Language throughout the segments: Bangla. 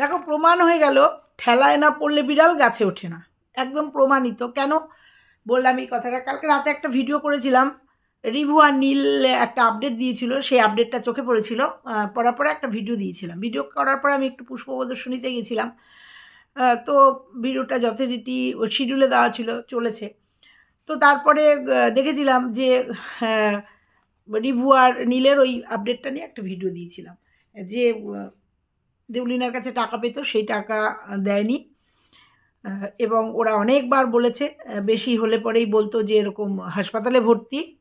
দেখো, প্রমাণ হয়ে গেল, ঠেলায় না পড়লে বিড়াল গাছে ওঠে না। একদম প্রমাণিত। কেন? বললাম এই কথাটা। কালকে রাতে একটা ভিডিও করেছিলাম, রিভু আর নীল একটা আপডেট দিয়েছিল, সেই আপডেটটা চোখে পড়েছিল। পড়ার পরে একটা ভিডিও দিয়েছিলাম। ভিডিও করার পরে আমি একটু পুষ্প প্রদর্শনীতে গেছিলাম। তো ভিডিওটা যথারীতি শিডিউলে দেওয়া ছিল, চলেছে। তো তারপরে দেখেছিলাম যে রিভু আর নীলের ওই আপডেটটা নিয়ে একটা ভিডিও দিয়েছিলাম। যে দেউলিনার কাছে টাকা পেত, সেই টাকা দেয়নি। এবং ওরা অনেকবার বলেছে বেশি হলে পরেই বলতো যে এরকম হাসপাতালে ভর্তি।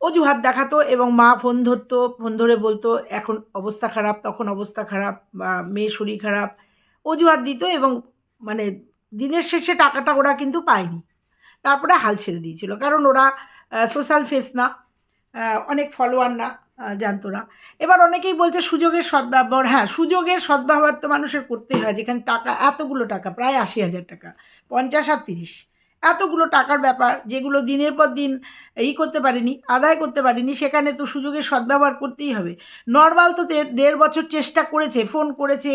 অজুহাত দেখাতো এবং মা ফোন ধরতো, ফোন ধরে বলতো, এখন অবস্থা খারাপ, তখন অবস্থা খারাপ, বা মেয়ে শরীর খারাপ। অজুহাত দিত এবং মানে দিনের শেষে টাকাটা ওরা কিন্তু পায়নি। তারপরে হাল ছেড়ে দিয়েছিল। কারণ ওরা সোশ্যাল ফেস না অনেক ফলোয়ার না। জানতো না এবার অনেকেই বলছে সুযোগের সদ্ব্যবহার হ্যাঁ সুযোগের সদ্ব্যবহার তো মানুষের করতেই হয়, যেখানে টাকা, এতগুলো টাকা, প্রায় আশি হাজার টাকা, পঞ্চাশ আর তিরিশ। এতগুলো টাকার ব্যাপার যেগুলো দিনের পর দিন ই করতে পারিনি, আদায় করতে পারিনি, সেখানে তো সুযোগের সদ্ব্যবহার করতেই হবে। নর্মাল তো দেড় বছর চেষ্টা করেছে, ফোন করেছে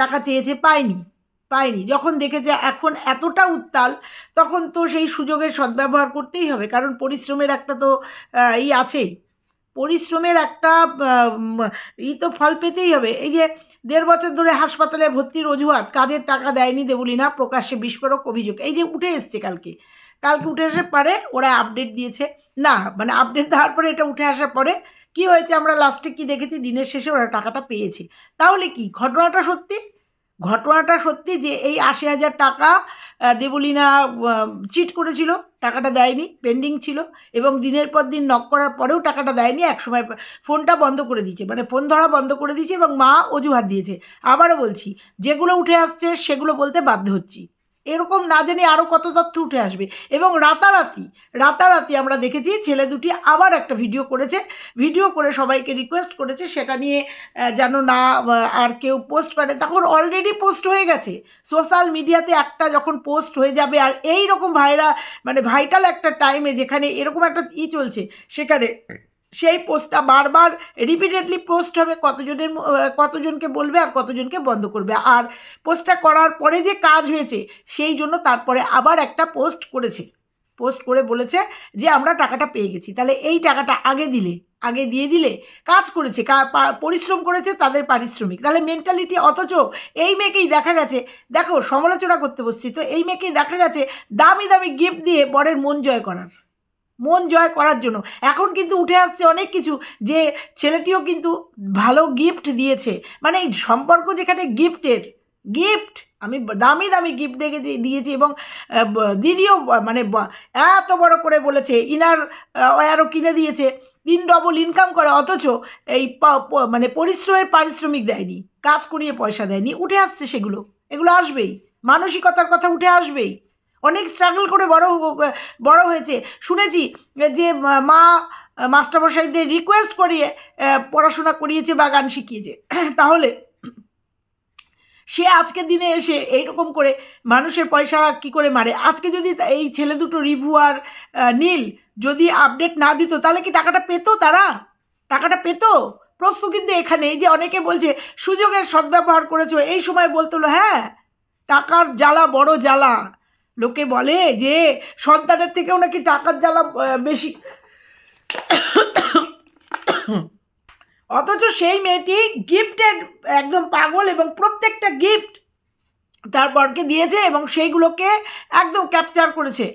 টাকা চেয়েছে, পায়নি পায়নি। যখন দেখেছে এখন এতটা উত্তাল, তখন তো সেই সুযোগের সদ্ব্যবহার করতেই হবে, কারণ পরিশ্রমের একটা তো ই আছেই। পরিশ্রমের একটা ই তো ফল পেতেই হবে। এই যে দেড় বছর ধরে হাসপাতালে ভর্তির অজুহাত, কাজের টাকা দেয়নি দেবলি না প্রকাশ্যে বিস্ফোরক অভিযোগ। এই যে উঠে এসছে কালকে। কালকে উঠে আসার পরে ওরা আপডেট দিয়েছে। না মানে আপডেট দেওয়ার পরে এটা উঠে আসার পরে কি হয়েছে আমরা লাস্টে কি দেখেছি? দিনের শেষে ওরা টাকাটা পেয়েছে। তাহলে কি? ঘটনাটা সত্যি? ঘটনাটা সত্যি যে এই আশি হাজার টাকা দেবলীনা চিট করেছিল, টাকাটা দেয়নি পেন্ডিং ছিল এবং দিনের পর দিন নক করার পরেও টাকাটা দেয়নি, একসময় ফোনটা বন্ধ করে দিয়েছে মানে ফোন ধরা বন্ধ করে দিয়েছে এবং মা অজুহাত দিয়েছে। আবারও বলছি, যেগুলো উঠে আসছে সেগুলো বলতে বাধ্য হচ্ছি। এরকম না জেনে আরও কত তথ্য উঠে আসবে। এবং রাতারাতি রাতারাতি আমরা দেখেছি ছেলে দুটি আবার একটা ভিডিও করেছে। ভিডিও করে সবাইকে রিকোয়েস্ট করেছে, সেটা নিয়ে যেন না আর কেউ পোস্ট করে। তখন অলরেডি পোস্ট হয়ে গেছে। সোশ্যাল মিডিয়াতে একটা যখন পোস্ট হয়ে যাবে, আর এই রকম ভাইরা মানে ভাইটাল একটা টাইমে যেখানে এরকম একটা ই চলছে, সেখানে সেই পোস্টটা বারবার রিপিটেডলি পোস্ট হবে কতজনের কতজনকে বলবে আর কতজনকে বন্ধ করবে। আর পোস্টটা করার পরে যে কাজ হয়েছে, সেই জন্য তারপরে আবার একটা পোস্ট করেছে। পোস্ট করে বলেছে যে, আমরা টাকাটা পেয়ে গেছি। তাহলে এই টাকাটা আগে দিলে, আগে দিয়ে দিলে কাজ করেছে পরিশ্রম করেছে তাদের পারিশ্রমিক। তাহলে মেন্টালিটি অথচ এই মেয়েকেই দেখা গেছে। দেখো, সমালোচনা করতে বসছি, তো এই মেয়েকেই দেখা গেছে দামি দামি গিফট দিয়ে বরের মন জয় করার। মন জয় করার জন্য। এখন কিন্তু উঠে আসছে অনেক কিছু যে ছেলেটিও কিন্তু ভালো গিফট দিয়েছে। মানে এই সম্পর্ক যেখানে গিফটের গিফট আমি দামি দামি গিফট দেখেছি, দিয়েছি এবং দিদিও মানে এত বড় করে বলেছে, ইনার আরও কিনে দিয়েছে তিন ডবল ইনকাম করে, অথচ এই মানে পরিশ্রমের পারিশ্রমিক দেয়নি, কাজ করিয়ে পয়সা দেয়নি, উঠে আসছে সেগুলো, এগুলো আসবেই, মানসিকতার কথা উঠে আসবেই। অনেক স্ট্রাগল করে বড় বড় হয়েছে। শুনেছি যে মা মাস্টারমশাইদের রিকোয়েস্ট করিয়ে পড়াশোনা করিয়েছে বা গান শিখিয়েছে। তাহলে সে আজকের দিনে এসে এইরকম করে মানুষের পয়সা কি করে মারে? আজকে যদি এই ছেলে দুটো রিভু আর নীল যদি আপডেট না দিত, তাহলে কি টাকাটা পেতো তারা? টাকাটা পেতো? প্রশ্ন কিন্তু এখানে, এই যে অনেকে বলছে, সুযোগের সদ্ব্যবহার করেছ, এই সময় বলতো হ্যাঁ টাকার জ্বালা বড় জ্বালা। লোকে বলে যে সন্তানের থেকেও নাকি টাকার জ্বালা বেশি। অথচ সেই মেয়েটি গিফটের একদম পাগল এবং প্রত্যেকটা গিফট তার বরকে দিয়েছে এবং সেইগুলোকে একদম ক্যাপচার করেছে।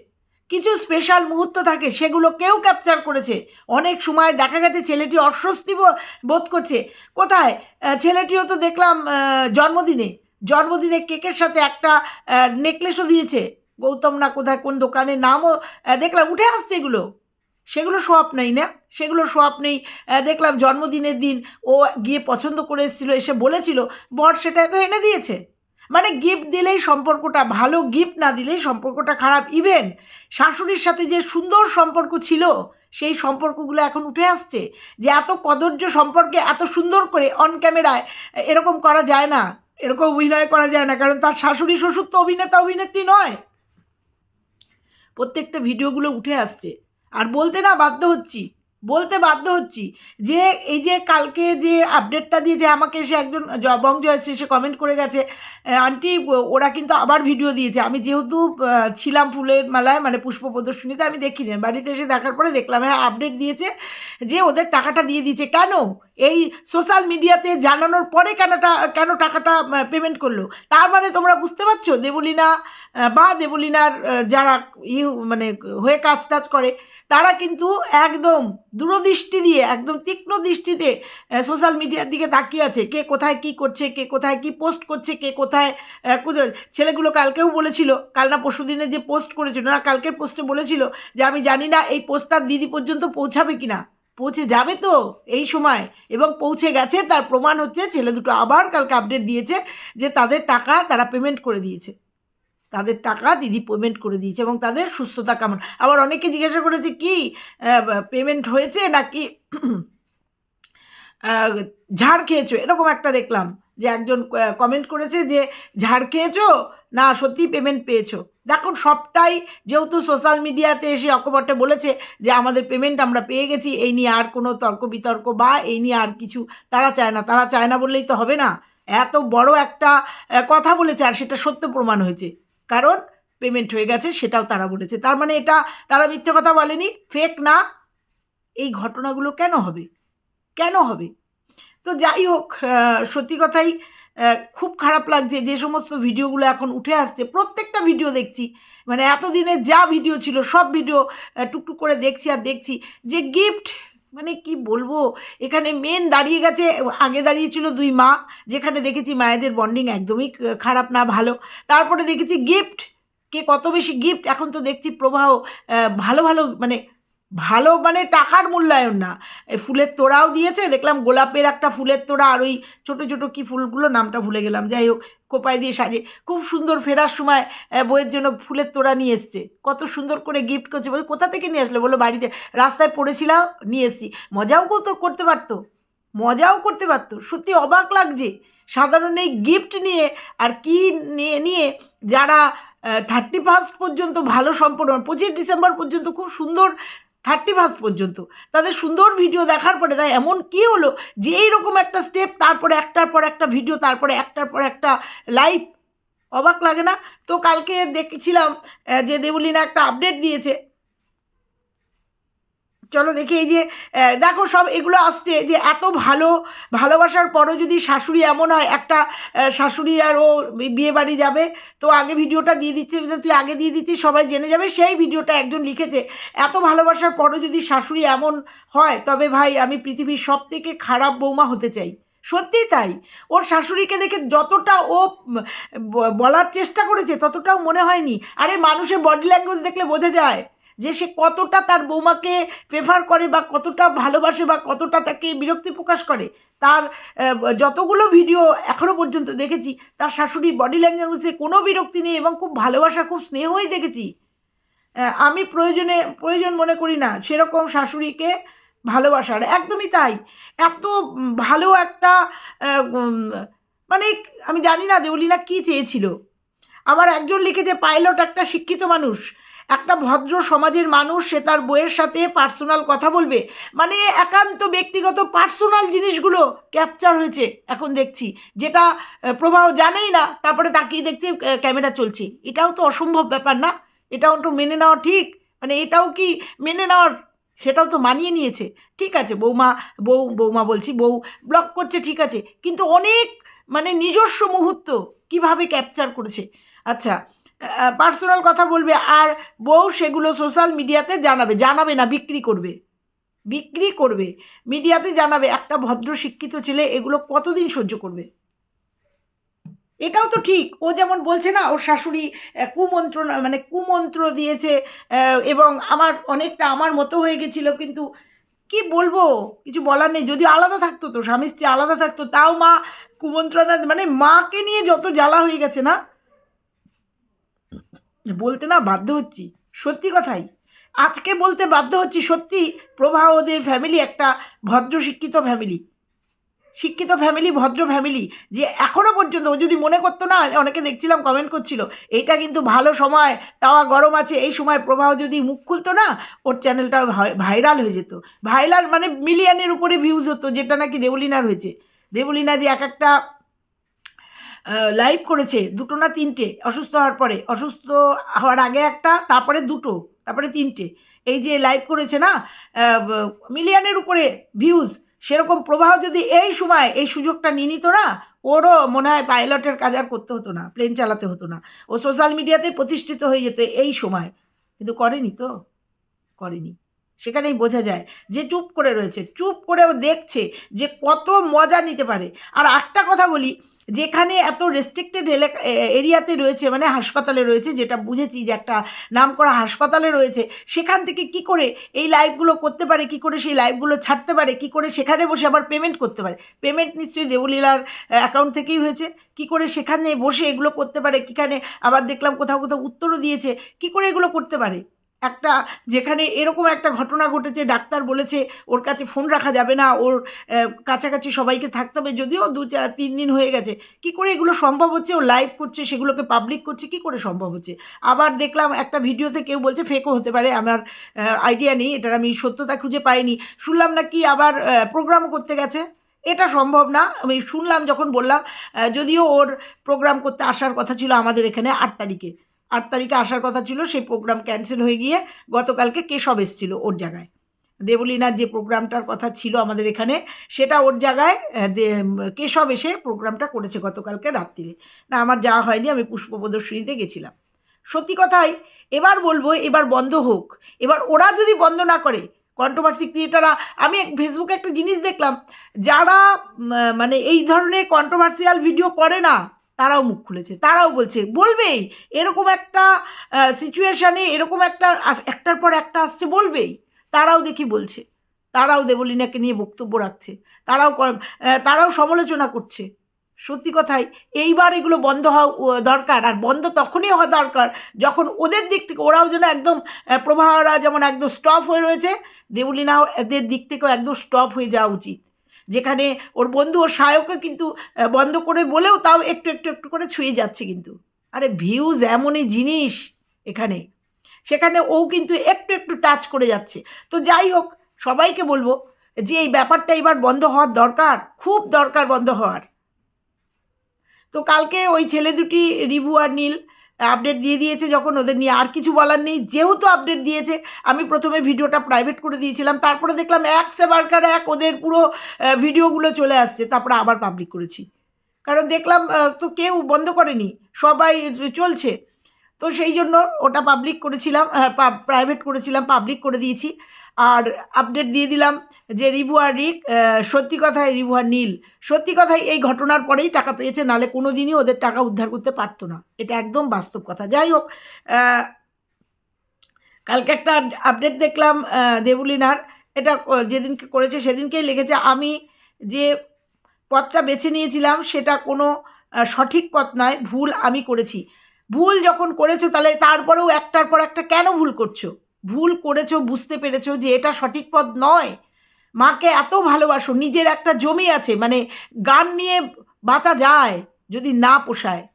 কিছু স্পেশাল মুহূর্ত থাকে, সেগুলোকেও ক্যাপচার করেছে। অনেক সময় দেখা গেছে ছেলেটি অস্বস্তি বোধ করছে। কোথায়? ছেলেটিও তো দেখলাম জন্মদিনে। জন্মদিনে কেকের সাথে একটা নেকলেসও দিয়েছে। গৌতম না কোথায়, কোন দোকানের নামও দেখলাম, উঠে আসছে এগুলো। সেগুলো সোয়াপ নেই না। সেগুলো সোয়াপ নেই। দেখলাম জন্মদিনের দিন ও গিয়ে পছন্দ করে এসেছিল, এসে বলেছিল, বর, সেটা তো এনে দিয়েছে? মানে গিফট দিলেই সম্পর্কটা ভালো গিফট না দিলেই সম্পর্কটা খারাপ। ইভেন শাশুড়ির সাথে যে সুন্দর সম্পর্ক ছিল, সেই সম্পর্কগুলো এখন উঠে আসছে। যে এত কদর্য সম্পর্কে এত সুন্দর করে অন ক্যামেরায় এরকম করা যায় না। এরকম অভিনয় করা যায় না। কারণ তার শাশুড়ি শ্বশুর তো অভিনেতা, অভিনেত্রী নয়। প্রত্যেকটা ভিডিওগুলো উঠে আসছে। আর বলতে না বাধ্য হচ্ছি বলতে বাধ্য হচ্ছি যে এই যে কালকে যে আপডেটটা দিয়েছে আমাকে এসে একজন বং জয়শ্রী এসে কমেন্ট করে গেছে "আহ, আন্টি ওরা কিন্তু আবার ভিডিও দিয়েছে। আমি যেহেতু ছিলাম ফুলের মেলায় মানে পুষ্প প্রদর্শনীতে আমি দেখিনি। বাড়িতে এসে দেখার পরে দেখলাম হ্যাঁ আপডেট দিয়েছে যে ওদের টাকাটা দিয়ে দিয়েছে। কেন? এই সোশ্যাল মিডিয়াতে জানানোর পরে কেনটা কেন টাকাটা পেমেন্ট করল? তার মানে তোমরা বুঝতে পারছ? দেবলীনা বা দেবলীনার যারা ই মানে হয়ে কাজ টাজ করে তারা কিন্তু একদম দূরদৃষ্টি দিয়ে, একদম তীক্ষ্ণ দৃষ্টিতে সোশ্যাল মিডিয়ার দিকে তাকিয়ে আছে। কে কোথায় কি করছে, কে কোথায় কি পোস্ট করছে, কে কোথায় ছেলেগুলো কালকেও বলেছিল, কাল না পরশু দিনে যে পোস্ট করেছিল, না কালকের পোস্টে বলেছিল যে, আমি জানি না এই পোস্টটা দিদি পর্যন্ত পৌঁছাবে কিনা। পৌঁছে যাবে তো এই সময় এবং পৌঁছে গেছে। তার প্রমাণ হচ্ছে, ছেলে দুটো আবার কালকে আপডেট দিয়েছে যে, তাদের টাকা তারা পেমেন্ট করে দিয়েছে। তাদের টাকা দিদি পেমেন্ট করে দিয়েছে এবং তাদের সুস্থতা কেমন। আবার অনেকে জিজ্ঞাসা করেছে, কি পেমেন্ট হয়েছে নাকি ঝাড় খেয়েছো? এরকম একটা দেখলাম যে একজন কমেন্ট করেছে যে, ঝাড় খেয়েছো? না সত্যি পেমেন্ট পেয়েছ। দেখুন, সবটাই যেহেতু সোশ্যাল মিডিয়াতে এসে অকপটে বলেছে যে, আমাদের পেমেন্ট আমরা পেয়ে গেছি, এই নিয়ে আর কোনো তর্ক বিতর্ক বা এই নিয়ে আর কিছু তারা চায় না। তারা চায় না বললেই তো হবে না। এত বড় একটা কথা বলেছে আর সেটা সত্য প্রমাণ হয়েছে। কারণ পেমেন্ট হয়ে গেছে, সেটাও তারা বলেছে। তার মানে এটা তারা মিথ্যে কথা বলেনি ফেক না। এই ঘটনাগুলো কেন হবে? কেন হবে? তো যাই হোক সত্যি কথাই খুব খারাপ লাগছে যে সমস্ত ভিডিওগুলো এখন উঠে আসছে। প্রত্যেকটা ভিডিও দেখছি মানে এতদিনে যা ভিডিও ছিল, সব ভিডিও টুকটুক করে দেখছি আর দেখছি যে গিফট মানে কি বলব? এখানে মেন দাঁড়িয়ে গেছে, আগে দাঁড়িয়েছিল দুই মা, যেখানে দেখেছি মায়েদের বন্ডিং একদমই খারাপ না, ভালো। তারপরে দেখেছি গিফট কে কত বেশি গিফট এখন তো দেখছি প্রবাহ ভালো ভালো মানে ভালো মানে টাকার মূল্যায়ন না। ফুলের তোড়াও দিয়েছে, দেখলাম গোলাপের একটা ফুলের তোড়া আর ওই ছোটো ছোটো কী ফুলগুলো নামটা ভুলে গেলাম। যাই হোক কোপায় দিয়ে সাজে। খুব সুন্দর ফেরার সময় বইয়ের জন্য ফুলের তোড়া নিয়ে এসছে। কত সুন্দর করে গিফট করছে। বলে কোথা থেকে নিয়ে আসলো? বলো বাড়িতে। রাস্তায় পড়েছিলাম, নিয়ে এসছি। মজাও তো করতে পারতো। মজাও করতে পারতো। সত্যি অবাক লাগছে। সাধারণ এই গিফট নিয়ে আর কি নিয়ে নিয়ে যারা থার্টি ফার্স্ট পর্যন্ত ভালো সম্পর্ক পঁচিশ ডিসেম্বর পর্যন্ত খুব সুন্দর থার্টি ফার্স্ট পর্যন্ত। তাদের সুন্দর ভিডিও দেখার পরে তাই এমন কি হলো যে এইরকম একটা স্টেপ তারপরে একটার পর একটা ভিডিও তারপরে একটার পর একটা লাইভ অবাক লাগে না? তো কালকে দেখছিলাম যে দেবলীনা একটা আপডেট দিয়েছে। চলো দেখি এই যে দেখো সব এগুলো আসছে যে এত ভালো, ভালোবাসার পরও যদি শাশুড়ি এমন হয়, একটা শাশুড়ি আর ও বিয়ে বাড়ি যাবে, তো আগে ভিডিওটা দিয়ে দিচ্ছে তুই আগে দিয়ে দিচ্ছিস সবাই জেনে যাবে, সেই ভিডিওটা একজন লিখেছে। এত ভালোবাসার পরও যদি শাশুড়ি এমন হয়, তবে ভাই আমি পৃথিবীর সব থেকে খারাপ বৌমা হতে চাই। সত্যিই তাই। ওর শাশুড়িকে দেখে যতটা ও বলার চেষ্টা করেছে, ততটাও মনে হয়নি। আরে মানুষের বডি ল্যাঙ্গুয়েজ দেখলে বোঝা যায়। যে সে কতটা তার বৌমাকে প্রেফার করে বা কতটা ভালোবাসে বা কতটা তাকে বিরক্তি প্রকাশ করে, তার যতগুলো ভিডিও এখনও পর্যন্ত দেখেছি, তার শাশুড়ি বডি ল্যাঙ্গুয়েজে কোনো বিরক্তি নেই এবং খুব ভালোবাসা, খুব স্নেহই দেখেছি। আমি প্রয়োজনে, প্রয়োজন মনে করি না, সেরকম শাশুড়িকে ভালোবাসার, একদমই তাই। এত ভালো একটা মানে আমি জানি না দেবলীনা কী চেয়েছিল। আবার একজন লিখেছে পাইলট একটা শিক্ষিত মানুষ। একটা ভদ্র সমাজের মানুষ, সে তার বইয়ের সাথে পার্সোনাল কথা বলবে। মানে একান্ত ব্যক্তিগত পার্সোনাল জিনিসগুলো ক্যাপচার হয়েছে এখন দেখছি। যেটা প্রবাহ জানেই না, তারপরে তাকিয়ে দেখছি ক্যামেরা চলছে। এটাও তো অসম্ভব ব্যাপার না? এটাও তো মেনে নেওয়া ঠিক? মানে এটাও কি মেনে নেওয়ার? সেটাও তো মানিয়ে নিয়েছে। ঠিক আছে, বৌমা, বউ, বৌমা বলছি, বউ ব্লক করছে, ঠিক আছে। কিন্তু অনেক মানে নিজস্ব মুহূর্ত কীভাবে ক্যাপচার করেছে? আচ্ছা পার্সোনাল কথা বলবে আর বউ সেগুলো সোশ্যাল মিডিয়াতে জানাবে জানাবে না বিক্রি করবে। বিক্রি করবে মিডিয়াতে জানাবে একটা ভদ্র শিক্ষিত ছেলে এগুলো কতদিন সহ্য করবে? এটাও তো ঠিক ও যেমন বলছে না ওর শাশুড়ি আহ, কুমন্ত্র মানে কুমন্ত্র দিয়েছে এবং আমার অনেকটা আমার মতো হয়ে গেছিল কিন্তু কি বলব কিছু বলার নেই যদি আলাদা থাকতো তো স্বামী স্ত্রী আলাদা থাকতো তাও মা কুমন্ত্রণা মানে মাকে নিয়ে যত জ্বালা হয়ে গেছে না বলতে না বাধ্য হচ্ছি। সত্যি কথাই। আজকে বলতে বাধ্য হচ্ছি সত্যি প্রভা ওদের ফ্যামিলি একটা ভদ্র শিক্ষিত ফ্যামিলি শিক্ষিত ফ্যামিলি ভদ্র ফ্যামিলি যে এখনও পর্যন্ত ও যদি মনে করতো না, অনেকে দেখছিলাম কমেন্ট করছিল এইটা কিন্তু ভালো সময়, তাওয়া গরম আছে, এই সময় প্রবাহ যদি মুখ খুলতো না, ওর চ্যানেলটা ভাইরাল হয়ে যেত। ভাইরাল মানে মিলিয়নের উপরে ভিউজ হতো, যেটা নাকি দেবলিনার হয়েছে। দেবলিনা যে এক একটা লাইভ করেছে, দুটো না তিনটে, অসুস্থ হওয়ার পরে। অসুস্থ হওয়ার আগে একটা, তারপরে দুটো, তারপরে তিনটে। এই যে লাইভ করেছে না মিলিয়নের উপরে ভিউজ সেরকম প্রবাহ যদি এই সময়, এই সুযোগটা নিয়ে নিত না, ওরও মনে হয় পাইলটের কাজ আর করতে হতো না প্লেন চালাতে হতো না। ও সোশ্যাল মিডিয়াতে প্রতিষ্ঠিত হয়ে যেত এই সময়। কিন্তু করেনি তো? করেনি। সেখানেই বোঝা যায় যে চুপ করে রয়েছে, চুপ করে ও দেখছে যে কত মজা নিতে পারে। আর একটা কথা বলি যেখানে এত রেস্ট্রিক্টেড এলাকা এরিয়াতে রয়েছে মানে হাসপাতালে রয়েছে, যেটা বুঝেছি যে একটা নাম করা হাসপাতালে রয়েছে, সেখান থেকে কি করে এই লাইভগুলো করতে পারে, কি করে সেই লাইভগুলো ছাড়তে পারে, কি করে সেখানে বসে আবার পেমেন্ট করতে পারে? পেমেন্ট নিশ্চয়ই দেবলীলার অ্যাকাউন্ট থেকেই হয়েছে। কি করে সেখানে বসে এগুলো করতে পারে? কিখানে আবার দেখলাম কোথাও কোথাও উত্তরও দিয়েছে। কি করে এগুলো করতে পারে? একটা যেখানে এরকম একটা ঘটনা ঘটেছে, ডাক্তার বলেছে ওর কাছে ফোন রাখা যাবে না, ওর কাছাকাছি সবাইকে থাকতে হবে, যদিও দু চার তিন দিন হয়ে গেছে। কি করে এগুলো সম্ভব হচ্ছে? ও লাইভ করছে, সেগুলোকে পাবলিক করছে, কি করে সম্ভব হচ্ছে? আবার দেখলাম একটা ভিডিওতে কেউ বলছে ফেকও হতে পারে, আমার আইডিয়া নেই, এটার আমি সত্যতা খুঁজে পাইনি। শুনলাম না কি আবার প্রোগ্রামও করতে গেছে। এটা সম্ভব না, আমি শুনলাম যখন বললাম যদিও ওর প্রোগ্রাম করতে আসার কথা ছিল আমাদের এখানে আট তারিখে। আট তারিখে আসার কথা ছিল, সেই প্রোগ্রাম ক্যান্সেল হয়ে গিয়ে গতকালকে কেশব এসেছিল ওর জায়গায়। দেবলীনার যে প্রোগ্রামটার কথা ছিল আমাদের এখানে, সেটা ওর জায়গায় কেশব এসে প্রোগ্রামটা করেছে গতকালকে রাত্রিরে। না, আমার যাওয়া হয়নি, আমি পুষ্প প্রদর্শনীতে গেছিলাম। সত্যি কথাই, এবার বলব, এবার বন্ধ হোক। এবার ওরা যদি বন্ধ না করে কন্ট্রোভার্সি ক্রিয়েটাররা আমি ফেসবুকে একটা জিনিস দেখলাম, যারা মানে এই ধরনের কন্ট্রোভার্সিয়াল ভিডিও করে না তারাও মুখ খুলেছে, তারাও বলছে, বলবেই, এরকম একটা সিচুয়েশানে এরকম একটা একটার পর একটা আসছে, বলবেই, তারাও দেখি বলছে, তারাও দেবলিনাকে নিয়ে বক্তব্য রাখছে, তারাও তারাও সমালোচনা করছে, সত্যি কথাই, এইবার এগুলো বন্ধ হওয়া দরকার, আর বন্ধ তখনই হওয়া দরকার, যখন ওদের দিক থেকে, ওরাও যেন একদম প্রবাহরা যেমন একদম স্টপ হয়ে রয়েছে, দেবলিনাও এদের দিক থেকেও একদম স্টপ হয়ে যাওয়া উচিত। যেখানে ওর বন্ধু, ওর সায়কও কিন্তু বন্ধ করে বলেও তাও একটু একটু একটু করে ছুঁয়ে যাচ্ছে কিন্তু। আরে ভিউজ এমনই জিনিস এখানে। সেখানে ও কিন্তু একটু একটু টাচ করে যাচ্ছে। তো যাই হোক, সবাইকে বলব যে এই ব্যাপারটা এবার বন্ধ হওয়ার দরকার, খুব দরকার বন্ধ হওয়ার। তো কালকে ওই ছেলে দুটি, রিভু আর নীল আপডেট দিয়ে দিয়েছে যখন ওদের নিয়ে আর কিছু বলার নেই, যেহেতু আপডেট দিয়েছে, আমি প্রথমে ভিডিওটা প্রাইভেট করে দিয়েছিলাম, তারপরে দেখলাম এক সেবারকার এক ওদের পুরো ভিডিওগুলো চলে আসছে, তারপরে আবার পাবলিক করেছি। কারণ দেখলাম তো কেউ বন্ধ করেনি, সবাই চলছে। তো সেই জন্য ওটা পাবলিক করেছিলাম প্রাইভেট করেছিলাম পাবলিক করে দিয়েছি। আর আপডেট দিয়ে দিলাম যে রিভু আর রিক সত্যি কথায় রিভু আর নীল, সত্যি কথায় এই ঘটনার পরেই টাকা পেয়েছে, নালে কোনো দিনই ওদের টাকা উদ্ধার করতে পারতো না। এটা একদম বাস্তব কথা। যাই হোক কালকে একটা আপডেট দেখলাম দেবুলিনার। এটা যেদিনকে করেছে সেদিনকেই লেগেছে। আমি যে পথটা বেছে নিয়েছিলাম, সেটা কোনো সঠিক পথ নয়, ভুল আমি করেছি। ভুল যখন করেছ, তাহলে তারপরেও একটার পর একটা কেন ভুল করছ? ভুল করেছ, বুঝতে পেরেছ যে এটা সঠিক পথ নয়। মাকে এত ভালোবাসো, নিজের একটা জমি আছে মানে গান নিয়ে বাঁচা যায়, যদি না পোষায়।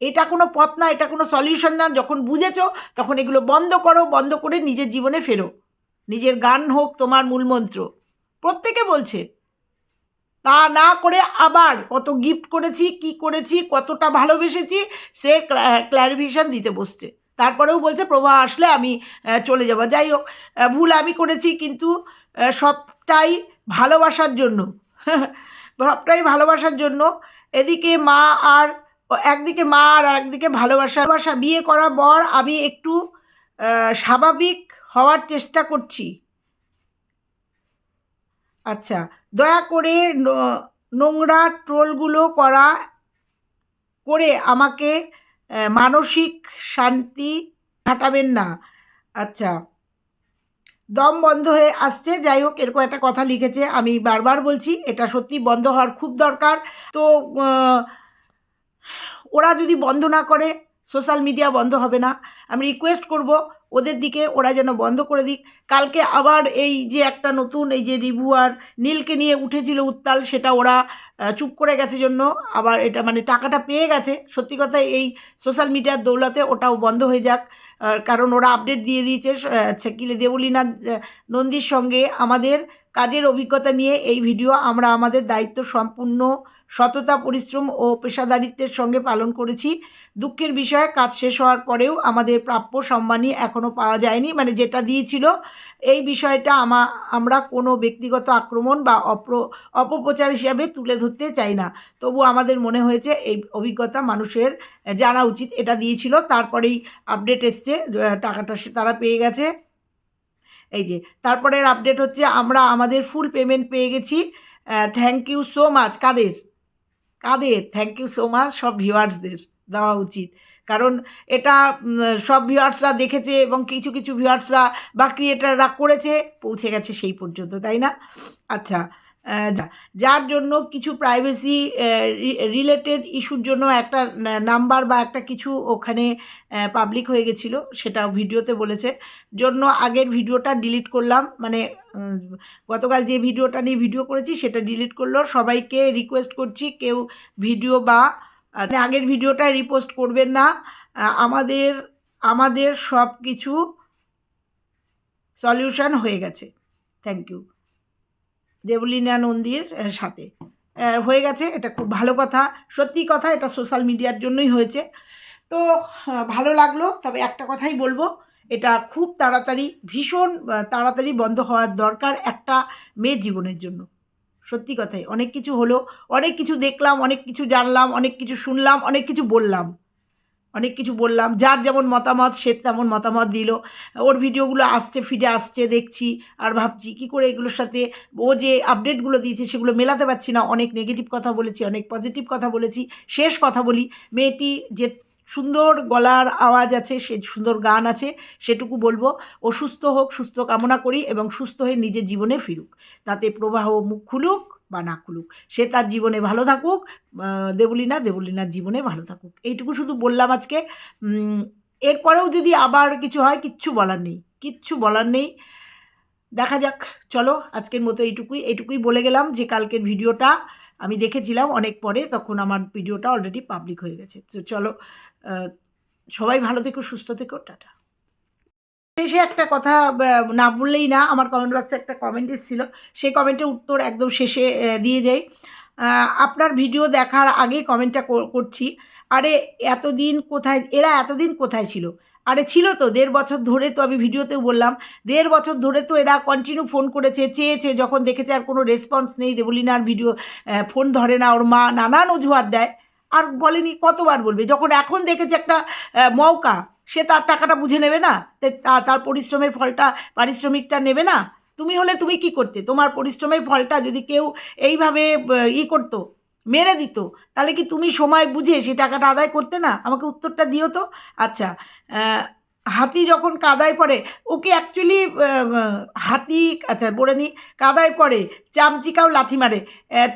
এটা কোনো পথ না, এটা কোনো সলিউশন না। যখন বুঝেছ, তখন এগুলো বন্ধ করো, বন্ধ করে নিজের জীবনে ফেরো। নিজের গান হোক, তোমার মূলমন্ত্র। প্রত্যেকে বলছে তা না করে আবার কত গিফট করেছি, কি করেছি, কতটা ভালোবেসেছি, সে ক্ল্যারিফিকেশান দিতে বসছে। তারপরেও বলছে, প্রভা, আসলে আমি চলে যাব। যাই হোক ভুল আমি করেছি কিন্তু সবটাই ভালোবাসার জন্য। সবটাই ভালোবাসার জন্য। এদিকে মা আর একদিকে মা আর একদিকে ভালোবাসা। ভালোবাসা, বিয়ে করা বর আমি একটু স্বাভাবিক হওয়ার চেষ্টা করছি। আচ্ছা দয়া করে নোংরা ট্রোলগুলো করা, করে আমাকে মানসিক শান্তি ঘাটাবেন না। আচ্ছা দম বন্ধ হয়ে আসছে, যাই হোক, এরকম একটা কথা লিখেছে, আমি বারবার বলছি, এটা সত্যি বন্ধ হওয়ার খুব দরকার। তো ওরা যদি বন্ধ না করে, সোশ্যাল মিডিয়া বন্ধ হবে না। আমি রিকোয়েস্ট করব ওদের দিকে ওরা যেন বন্ধ করে দিক। কালকে আবার এই যে একটা নতুন, এই যে রিভুয়ার নীলকে নিয়ে উঠেছিল উত্তাল, সেটা ওরা চুপ করে গেছে জন্য। আবার এটা মানে টাকাটা পেয়ে গেছে। সত্যি কথা, এই সোশ্যাল মিডিয়ার দৌলতে ওটাও বন্ধ হয়ে যাক। কারণ ওরা আপডেট দিয়ে দিয়েছে ছেকিলে দেবলীনা নন্দীর সঙ্গে আমাদের কাজের অভিজ্ঞতা নিয়ে এই ভিডিও আমরা আমাদের দায়িত্ব সম্পূর্ণ সততা, পরিশ্রম ও পেশাদারিত্বের সঙ্গে পালন করেছি। দুঃখের বিষয় কাজ শেষ হওয়ার পরেও আমাদের প্রাপ্য সম্মানই এখনও পাওয়া যায়নি। মানে যেটা দিয়েছিল, এই বিষয়টা আমা, আমরা কোনো ব্যক্তিগত আক্রমণ বা অপ্র, অপপ্রচার হিসাবে তুলে ধরতে চাই না। তবু আমাদের মনে হয়েছে, এই অভিজ্ঞতা মানুষের জানা উচিত। এটা দিয়েছিল, তারপরেই আপডেট এসছে টাকাটা তারা পেয়ে গেছে। এই যে, তারপরের আপডেট হচ্ছে আমরা আমাদের ফুল পেমেন্ট পেয়ে গেছি। Thank you so much Quader? Quader? Thank you so much সব ভিউয়ার্সদের দেওয়া উচিত। কারণ এটা সব ভিউয়ার্সরা দেখেছে এবং কিছু কিছু ভিউয়ার্সরা বা ক্রিয়েটাররা করেছে, পৌঁছে গেছে সেই পর্যন্ত, তাই না? আচ্ছা যার জন্য কিছু প্রাইভেসি রিলেটেড ইস্যুর জন্য একটা নাম্বার বা একটা কিছু ওখানে পাবলিক হয়ে গেছিল, সেটা ভিডিওতে বলেছে। জন্য আগের ভিডিওটা ডিলিট করলাম মানে গতকাল যে ভিডিওটা নিয়ে ভিডিও করেছি, সেটা ডিলিট করল। সবাইকে রিকোয়েস্ট করছি, কেউ ভিডিও বা মানে আগের ভিডিওটা রিপোস্ট করবেন না। আমাদের আমাদের সব কিছু সলিউশন হয়ে গেছে। থ্যাংক ইউ দেবলীনা নন্দীর সাথে। হয়ে গেছে, এটা খুব ভালো কথা। সত্যি কথা, এটা সোশ্যাল মিডিয়ার জন্যই হয়েছে। তো ভালো লাগল, তবে একটা কথাই বলব, এটা খুব তাড়াতাড়ি, ভীষণ তাড়াতাড়ি বন্ধ হওয়ার দরকার একটা মেয়ের জীবনের জন্য। সত্যি কথাই, অনেক কিছু হলো, অনেক কিছু দেখলাম, অনেক কিছু জানলাম, অনেক কিছু শুনলাম, অনেক কিছু বললাম। অনেক কিছু বললাম। যার যেমন মতামত, সে তেমন মতামত দিল। ওর ভিডিওগুলো আসছে ফিডে আসছে, দেখছি আর ভাবছি কী করে এগুলোর সাথে ও যে আপডেটগুলো দিয়েছে সেগুলো মেলাতে পারছি না। অনেক নেগেটিভ কথা বলেছি, অনেক পজিটিভ কথা বলেছি। শেষ কথা বলি, মেয়েটি যে সুন্দর গলার আওয়াজ আছে, সে সুন্দর গান আছে, সেটুকু বলব। ও সুস্থ হোক, সুস্থ কামনা করি এবং সুস্থ হয়ে নিজের জীবনে ফিরুক। তাতে প্রবাহ মুখ খুলুক। বা না খুলুক। সে তার জীবনে ভালো থাকুক দেবলীনা দেবলীনার জীবনে ভালো থাকুক। এইটুকু শুধু বললাম আজকে। এরপরেও যদি আবার কিছু হয়, কিচ্ছু বলার নেই, কিচ্ছু বলার নেই। দেখা যাক, চলো, আজকের মতো এইটুকুই এইটুকুই বলে গেলাম যে কালকের ভিডিওটা আমি দেখেছিলাম অনেক পরে, তখন আমার ভিডিওটা অলরেডি পাবলিক হয়ে গেছে। তো চলো সবাই ভালো থেকো, সুস্থ থেকো, টাটা। শেষে একটা কথা না বললেই না, আমার কমেন্ট বক্সে একটা কমেন্ট এসেছিল। সেই কমেন্টের উত্তর একদম শেষে দিয়ে যাই। আপনার ভিডিও দেখার আগে কমেন্টটা করছি। আরে, এতদিন কোথায়, এরা এতদিন কোথায় ছিল? আরে, ছিল তো, দেড় বছর ধরে তো আমি ভিডিওতেও বললাম। দেড় বছর ধরে তো এরা কন্টিনিউ ফোন করেছে, চেয়েছে, যখন দেখেছে আর কোনো রেসপন্স নেই দেবলিনার ভিডিও ফোন ধরে না, ওর মা নানান অজুহাত দেয়। আর বলেনি, কতবার বলবে? যখন এখন দেখেছে একটা মৌকা সে তার টাকাটা বুঝে নেবে না তার পরিশ্রমের ফলটা, পারিশ্রমিকটা নেবে না। তুমি হলে তুমি কি করতে? তোমার পরিশ্রমের ফলটা যদি কেউ এইভাবে ই করতো, মেরে দিত, তাহলে কি তুমি সময় বুঝে সেই টাকাটা আদায় করতে না? আমাকে উত্তরটা দিও তো। আচ্ছা হাতি যখন কাদায় পড়ে, ওকে অ্যাকচুয়ালি হাতি আচ্ছা বলে নি, কাদায় পড়ে, চামচিকাও লাথি মারে।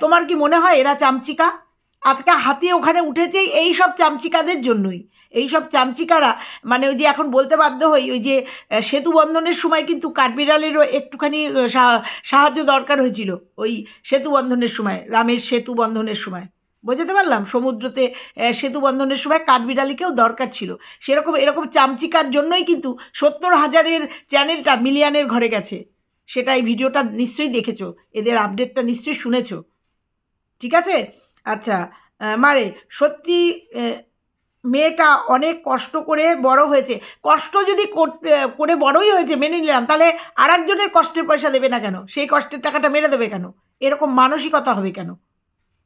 তোমার কি মনে হয় এরা চামচিকা? আজকে হাতি ওখানে উঠেছে এই সব চামচিকাদের জন্যই। এই সব চামচিকারা মানে ওই যে এখন বলতে বাধ্য হই, ওই যে সেতু বন্ধনের সময় কিন্তু কাঠবিড়ালেরও একটুখানি সাহায্য দরকার হয়েছিল, ওই সেতু বন্ধনের সময়, রামের সেতু বন্ধনের সময়। বোঝাতে পারলাম? সমুদ্রতে সেতু বন্ধনের সময় কাঠবিড়ালিকেও দরকার ছিল। সেরকম, এরকম চামচিকার জন্যই কিন্তু সত্তর হাজারের চ্যানেলটা মিলিয়নের ঘরে গেছে। সেটা এই ভিডিওটা নিশ্চয়ই দেখেছ, এদের আপডেটটা নিশ্চয়ই শুনেছো। ঠিক আছে? আচ্ছা মারে, সত্যি মেয়েটা অনেক কষ্ট করে বড় হয়েছে। কষ্ট যদি করতে, করে বড়ই হয়েছে, মেনে নিলাম, তাহলে আর একজনের কষ্টের পয়সা দেবে না কেন? সেই কষ্টের টাকাটা মেরে দেবে কেন? এরকম মানসিকতা হবে কেন?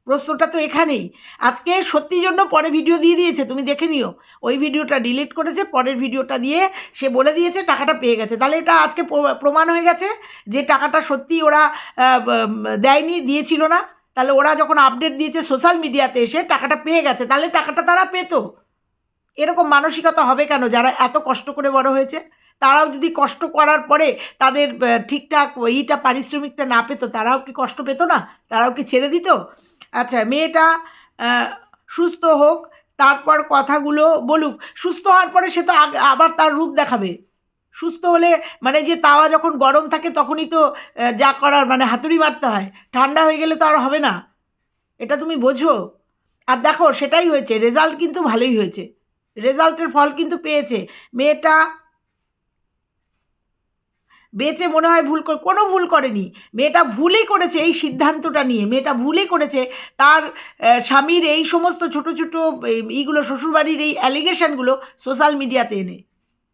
প্রশ্নটা তো এখানেই। আজকে সত্যির জন্য পরে ভিডিও দিয়ে দিয়েছে, তুমি দেখে নিও। ওই ভিডিওটা ডিলিট করেছে, পরের ভিডিওটা দিয়ে সে বলে দিয়েছে, টাকাটা পেয়ে গেছে। তাহলে এটা আজকে প্র- প্রমাণ হয়ে গেছে যে টাকাটা সত্যি ওরা দেয়নি, দিয়েছিল না। তাহলে ওরা যখন আপডেট দিয়েছে সোশ্যাল মিডিয়াতে এসে টাকাটা পেয়ে গেছে। তাহলে টাকাটা তারা পেতো। এরকম মানসিকতা হবে কেন? যারা এত কষ্ট করে বড় হয়েছে, তারাও যদি কষ্ট করার পরে তাদের ঠিকঠাক ইটা পারিশ্রমিকটা না পেতো, তারাও কি কষ্ট পেতো না? তারাও কি ছেড়ে দিত? আচ্ছা মেয়েটা সুস্থ হোক, তারপর কথাগুলো বলুক। সুস্থ হওয়ার পরে সে তো আবার তার রূপ দেখাবে। সুস্থ হলে মানে যে তাওয়া যখন গরম থাকে তখনই তো যা করার মানে হাতুড়ি মারতে হয়। ঠান্ডা হয়ে গেলে তো আর হবে না। এটা তুমি বোঝো। আর দেখো, সেটাই হয়েছে। রেজাল্ট কিন্তু ভালোই হয়েছে। রেজাল্টের ফল কিন্তু পেয়েছে। মেয়েটা বেঁচে মনে হয় ভুল করে, কোনো ভুল করেনি। মেয়েটা ভুলই করেছে এই সিদ্ধান্তটা নিয়ে। মেয়েটা ভুলই করেছে তার স্বামীর এই সমস্ত ছোট ছোটো, এই- এইগুলো শ্বশুরবাড়ির এই অ্যালিগেশনগুলো সোশ্যাল মিডিয়াতে এনে।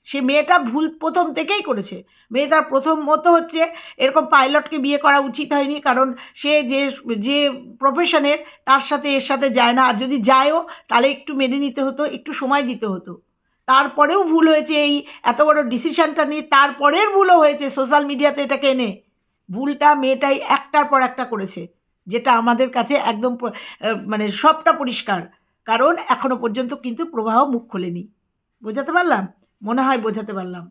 সে মেয়েটা ভুল প্রথম থেকেই করেছে। মেয়েটার প্রথম মতো হচ্ছে, এরকম পাইলটকে বিয়ে করা উচিত হয়নি, কারণ সে যে যে প্রফেশনের তার সাথে এর সাথে যায় না। আর যদি যায়ও, তাহলে একটু মেনে নিতে হতো, একটু সময় দিতে হতো। তারপরেও ভুল হয়েছে এই এত বড় ডিসিশনটা নিয়ে, তারপরের ভুলও হয়েছে সোশ্যাল মিডিয়াতে এটাকে এনে। ভুলটা মেয়েটাই একটার পর একটা করেছে, যেটা আমাদের কাছে একদম মানে সবটা পরিষ্কার। কারণ এখনও পর্যন্ত কিন্তু প্রবাহ মুখ খোলেনি। বোঝাতে পারলাম? মনে হয় বোঝাতে পারলাম।